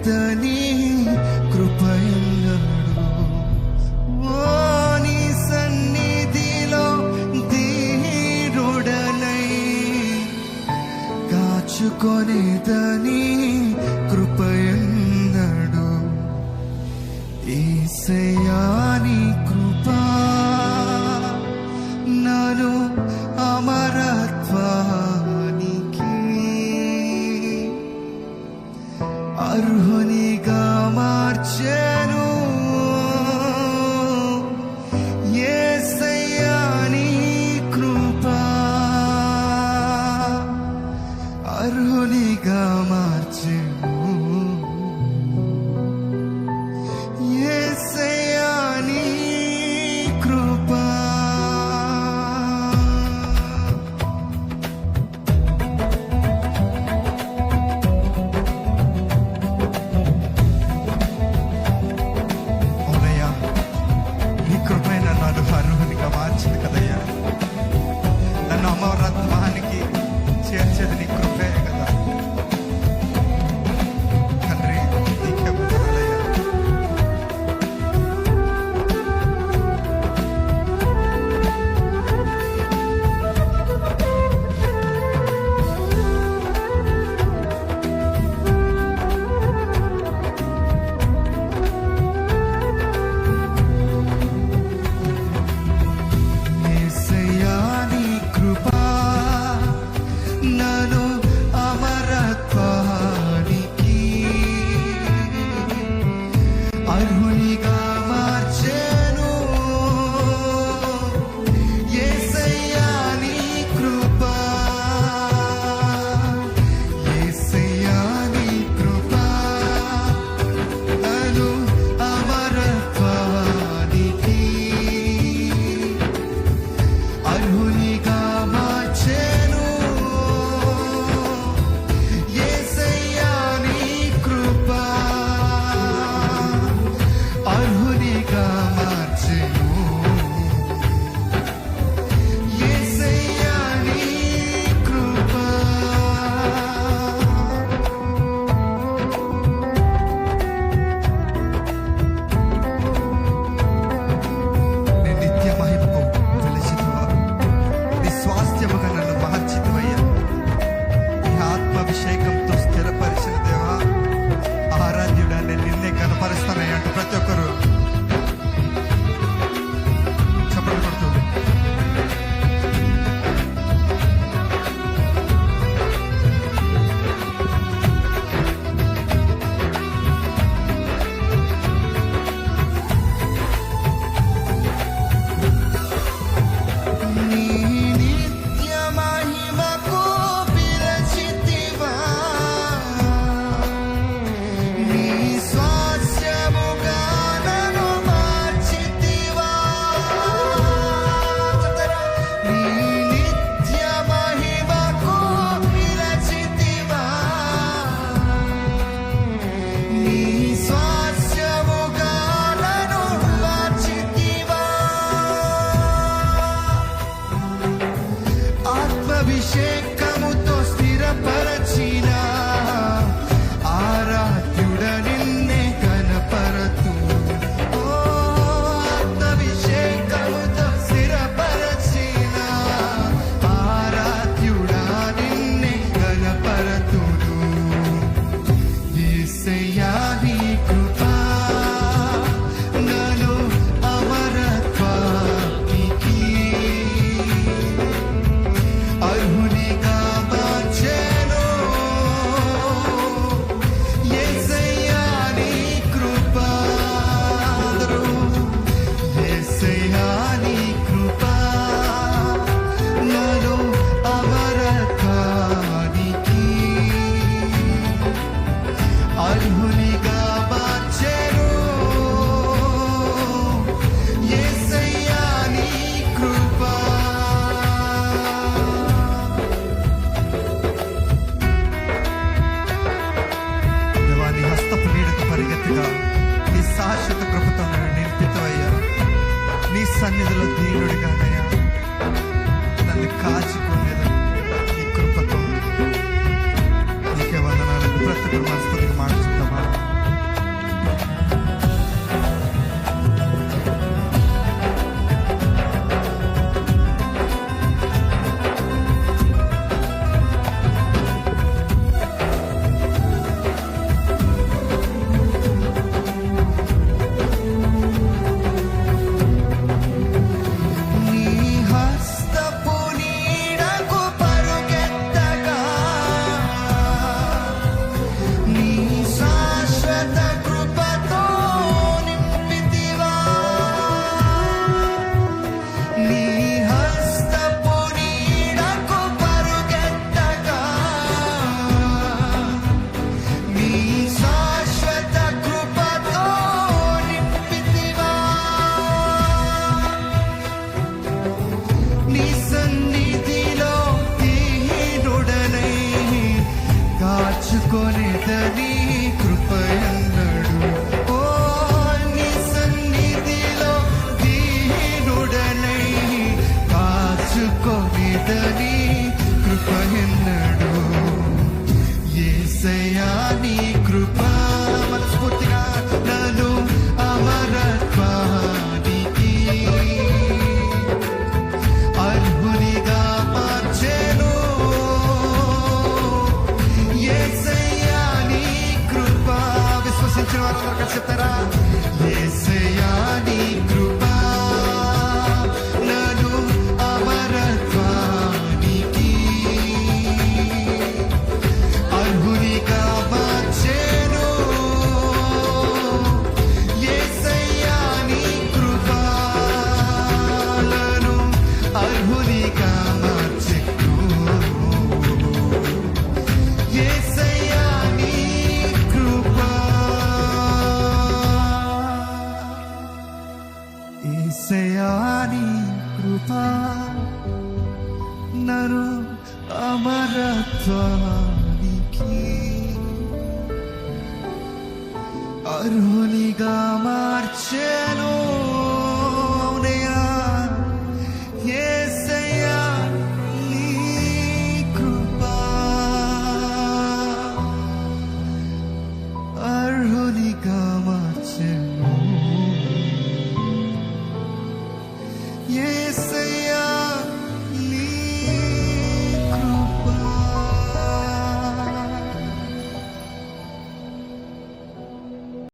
కాచుకొనేదని కృపయన్నాడు ఓ నీ సన్నిధిలో ధీరుడనై కాచుకొనేదని కృపయన్నాడు ఈసయాని సన్నిధిలో దీనుడిగా అరునిగా మార్చెను అవునయా యేసయ్యా నీ కృప